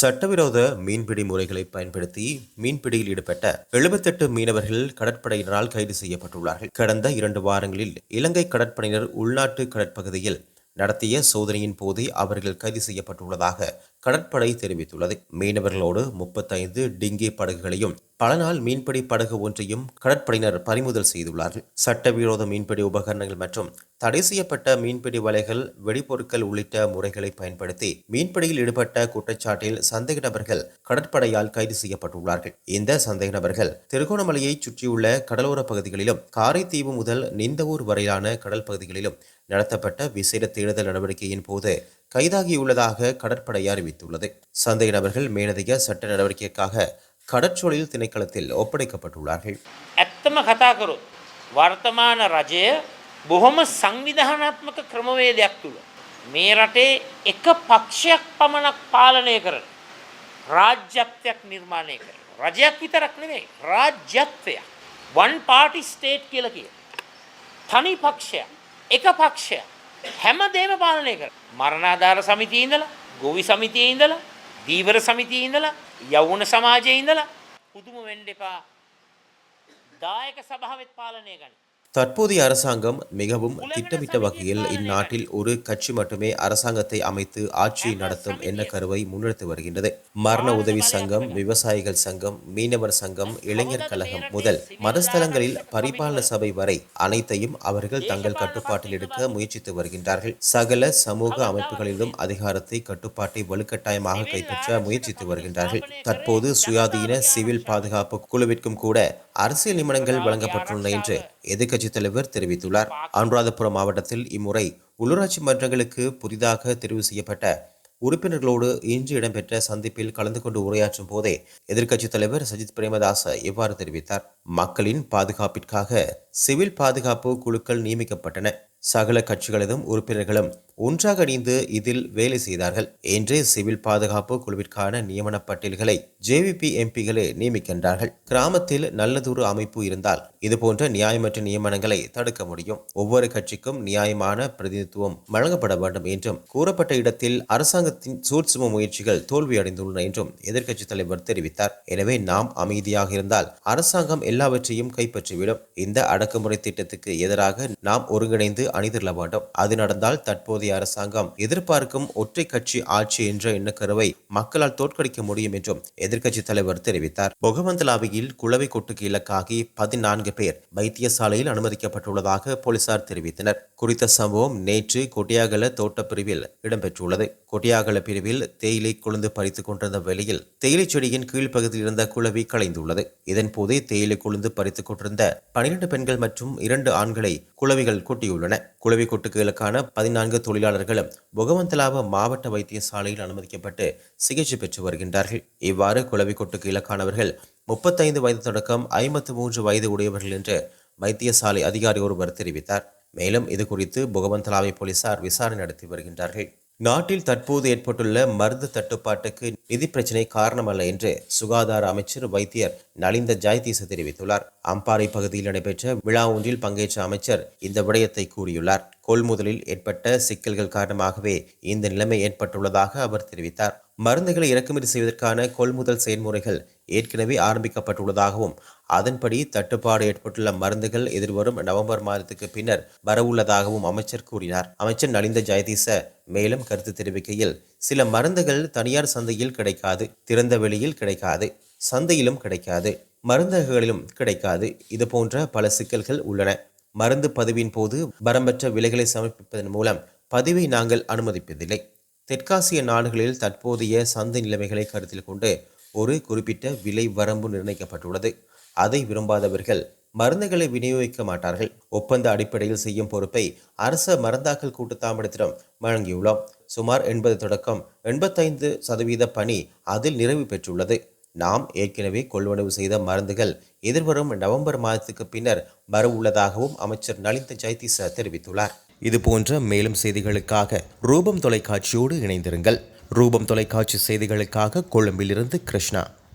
சட்டவிரோத மீன்பிடி முறைகளை பயன்படுத்தி மீன்பிடியில் ஈடுபட்ட எழுபத்தெட்டு மீனவர்கள் கடற்படையினரால் கைது செய்யப்பட்டுள்ளார்கள். கடந்த இரண்டு வாரங்களில் இலங்கை கடற்படையினர் உள்நாட்டு கடற்பகுதியில் நடத்திய சோதனையின் போதே அவர்கள் கைது செய்யப்பட்டுள்ளதாக கடற்படை தெரிவித்துள்ளது. மீனவர்களோடு முப்பத்தைந்து டிங்கி படகுகளையும் பல நாள் மீன்பிடி படகு ஒன்றையும் கடற்படையினர் பறிமுதல் செய்துள்ளார்கள். சட்டவிரோத மீன்பிடி உபகரணங்கள் மற்றும் தடை செய்யப்பட்ட மீன்பிடி வலைகள் வெடிபொருட்கள் உள்ளிட்ட முறைகளை பயன்படுத்தி மீன்பிடியில் ஈடுபட்ட குற்றச்சாட்டில் சந்தேக நபர்கள் கடற்படையால் கைது செய்யப்பட்டுள்ளார்கள். இந்த சந்தேக நபர்கள் திருகோணமலையை சுற்றியுள்ள கடலோர பகுதிகளிலும் காரைத்தீவு முதல் நிந்தவூர் வரையிலான கடல் பகுதிகளிலும் நடத்தப்பட்ட விசேட தேடுதல் நடவடிக்கையின் போது கைதாகியுள்ளதாக கடற்படை அறிவித்துள்ளது சந்தேக நபர்கள் மேலதிக சட்ட நடவடிக்கைக்காக கடற்றொழில் திணைக்களத்தில் ஒப்படைக்கப்பட்டுள்ளார்கள் ඇත්තම කතා කරොත් වර්තමාන රජය බොහොම සංවිධානාත්මක ක්‍රමවේදයක් තුළ මේ රටේ එක පක්ෂයක් පමණක් පාලනය කරන රාජ්‍යත්වයක් නිර්මාණය කර රජයක් විතරක් නෙවෙයි රාජ්‍යත්වයක් වන් පාටි ස්ටේට් කියල කිය තනි පක්ෂයක් එක පක්ෂයක් හැම දේම පාලනය කර. මරණාධාර සමිතිය ඉඳලා ගොවි සමිතිය ඉඳලා දීවර සමිතිය ඉඳලා යවුණ සමාජය ඉඳලා පුදුම වෙන්න එපා. දායක සභාවත් පාලනය ගනි தற்போதைய அரசாங்கம் மிகவும் திட்டமிட்ட வகையில் இந்நாட்டில் ஒரு கட்சி மட்டுமே அரசாங்கத்தை அமைத்து ஆட்சியை நடத்தும் எண்ண கருவை முன்னெடுத்து வருகின்றது. மரண உதவி சங்கம் விவசாயிகள் சங்கம் மீனவர் சங்கம் இளைஞர் கழகம் முதல் மதஸ்தலங்களில் பரிபாலன சபை வரை அனைத்தையும் அவர்கள் தங்கள் கட்டுப்பாட்டில் எடுக்க முயற்சித்து வருகின்றார்கள். சகல சமூக அமைப்புகளிலும் அதிகாரத்தை கட்டுப்பாட்டை வலுக்கட்டாயமாக கைப்பற்ற முயற்சித்து வருகின்றார்கள். தற்போது சுயாதீன சிவில் பாதுகாப்பு குழுவிற்கும் கூட அரசியல் நியமனங்கள் வழங்கப்பட்டுள்ளன என்று எதிர்க்கட்சித் தலைவர் தெரிவித்துள்ளார். அனுராதபுரம் மாவட்டத்தில் இம்முறை உள்ளூராட்சி மன்றங்களுக்கு புதிதாக தெரிவு செய்யப்பட்ட உறுப்பினர்களோடு இன்று இடம்பெற்ற சந்திப்பில் கலந்து கொண்டு உரையாற்றும் போதே எதிர்க்கட்சித் தலைவர் சஜித் பிரேமதாச இவ்வாறு தெரிவித்தார். மக்களின் பாதுகாப்பிற்காக சிவில் பாதுகாப்பு குழுக்கள் நியமிக்கப்பட்டன. சகல கட்சிகளதும் உறுப்பினர்களும் ஒன்றாக இணைந்து இதில் வேலை செய்தார்கள். இன்று சிவில் பாதுகாப்பு குழுவிற்கான நியமன பட்டியல்களை ஜேவிபி எம்பிகளே நியமிக்கின்றார்கள். கிராமத்தில் நல்லதொரு அமைப்பு இருந்தால் இதுபோன்ற நியாயமற்ற நியமனங்களை தடுக்க முடியும். ஒவ்வொரு கட்சிக்கும் நியாயமான பிரதிநிதித்துவம் வழங்கப்பட வேண்டும் என்றும் கூறப்பட்ட இடத்தில் அரசாங்கத்தின் சூட்சும முயற்சிகள் தோல்வியடைந்துள்ளன என்றும் எதிர்க்கட்சித் தலைவர் தெரிவித்தார். எனவே நாம் அமைதியாக இருந்தால் அரசாங்கம் எல்லாவற்றையும் கைப்பற்றிவிடும். இந்த அடக்குமுறை திட்டத்துக்கு எதிராக நாம் ஒருங்கிணைந்து அணிதிரள வேண்டும். அது நடந்தால் தற்போது தற்போதைய அரசாங்கம் எதிர்பார்க்கும் ஒற்றை கட்சி ஆட்சி என்ற எண்ணக்கருவை மக்களால் தோற்கடிக்க முடியும் என்றும் எதிர்க்கட்சித் தலைவர் தெரிவித்தார். பொகவந்தலாவையில் குளவை கொட்டுக்கு இலக்காகி பதினான்கு பேர் வைத்தியசாலையில் அனுமதிக்கப்பட்டுள்ளதாக போலீசார் தெரிவித்தனர். குறித்த சம்பவம் நேற்று கொட்டியாகல தோட்டப் பிரிவில் இடம்பெற்றுள்ளது. கொட்டியாகல பிரிவில் தேயிலை கொழுந்து பறித்துக் கொண்டிருந்த வேளையில் தேயிலை செடியின் கீழ்ப்பகுதியில் இருந்த குளவி களைந்துள்ளது இதன்போது தேயிலை கொழுந்து பறித்துக் கொண்டிருந்த பனிரெண்டு பெண்கள் மற்றும் இரண்டு ஆண்களை குளவிகள் கொட்டியுள்ளன. குளவி கொட்டுகளுக்கான பதினான்கு தொழிலாளர்களும் புகவந்தலாவ மாவட்ட வைத்தியசாலையில் அனுமதிக்கப்பட்டு சிகிச்சை பெற்று வருகின்றார்கள். இவ்வாறு குளவி கொட்டுக்கு இலக்கானவர்கள் முப்பத்தைந்து வயது தொடக்கம் ஐம்பத்து மூன்று வயது உடையவர்கள் என்று வைத்தியசாலை அதிகாரி ஒருவர் தெரிவித்தார். மேலும் இது குறித்து புகவந்தலாவை போலீசார் விசாரணை நடத்தி வருகின்றார்கள். நாட்டில் தற்போது ஏற்பட்டுள்ள மருந்து தட்டுப்பாட்டுக்கு நிதி பிரச்சினை காரணமல்ல என்று சுகாதார அமைச்சர் வைத்தியர் நலிந்த ஜாய்தீச தெரிவித்துள்ளார். அம்பாறை பகுதியில் நடைபெற்ற விழா ஒன்றில் பங்கேற்ற அமைச்சர் இந்த விடயத்தை கூறியுள்ளார். கொள்முதலில் ஏற்பட்ட சிக்கல்கள் காரணமாகவே இந்த நிலைமை ஏற்பட்டுள்ளதாக அவர் தெரிவித்தார். மருந்துகளை இறக்குமதி செய்வதற்கான கொள்முதல் செயல்முறைகள் ஏற்கனவே ஆரம்பிக்கப்பட்டுள்ளதாகவும் அதன்படி தட்டுப்பாடு ஏற்பட்டுள்ள மருந்துகள் எதிர்வரும் நவம்பர் மாதத்துக்கு பின்னர் வரவுள்ளதாகவும் அமைச்சர் கூறினார். அமைச்சர் நலிந்த ஜெயதீச மேலும் கருத்து தெரிவிக்கையில் சில மருந்துகள் தனியார் சந்தையில் கிடைக்காது திறந்த வெளியில் கிடைக்காது சந்தையிலும் கிடைக்காது மருந்தகங்களிலும் கிடைக்காது. இது போன்ற பல சிக்கல்கள் உள்ளன. மருந்து பதிவின் போது வரம்பற்ற விலைகளை சமர்ப்பிப்பதன் மூலம் பதிவை நாங்கள் அனுமதிப்பதில்லை. தெற்காசிய நாடுகளில் தற்போதைய சந்தை நிலைமைகளை கருத்தில் கொண்டு ஒரு குறிப்பிட்ட விலை வரம்பு நிர்ணயிக்கப்பட்டுள்ளது. அதை விரும்பாதவர்கள் மருந்துகளை விநியோகிக்க மாட்டார்கள். ஒப்பந்த அடிப்படையில் செய்யும் பொறுப்பை அரச மருந்தாக்கல் கூட்டுத்தாமடத்திடம் வழங்கியுள்ளோம். சுமார் எண்பது தொடக்கம் எண்பத்தைந்து சதவீத பணி அதில் நிறைவு பெற்றுள்ளது. நாம் ஏற்கனவே கொள்வனவு செய்த மருந்துகள் எதிர்வரும் நவம்பர் மாதத்துக்கு பின்னர் வரவுள்ளதாகவும் அமைச்சர் நளிந்த ஜெயதீச தெரிவித்துள்ளார். இது போன்ற மேலும் செய்திகளுக்காக ரூபம் தொலைக்காட்சியோடு இணைந்திருங்கள். ரூபம் தொலைக்காட்சி செய்திகளுக்காக கொழும்பிலிருந்து கிருஷ்ணா.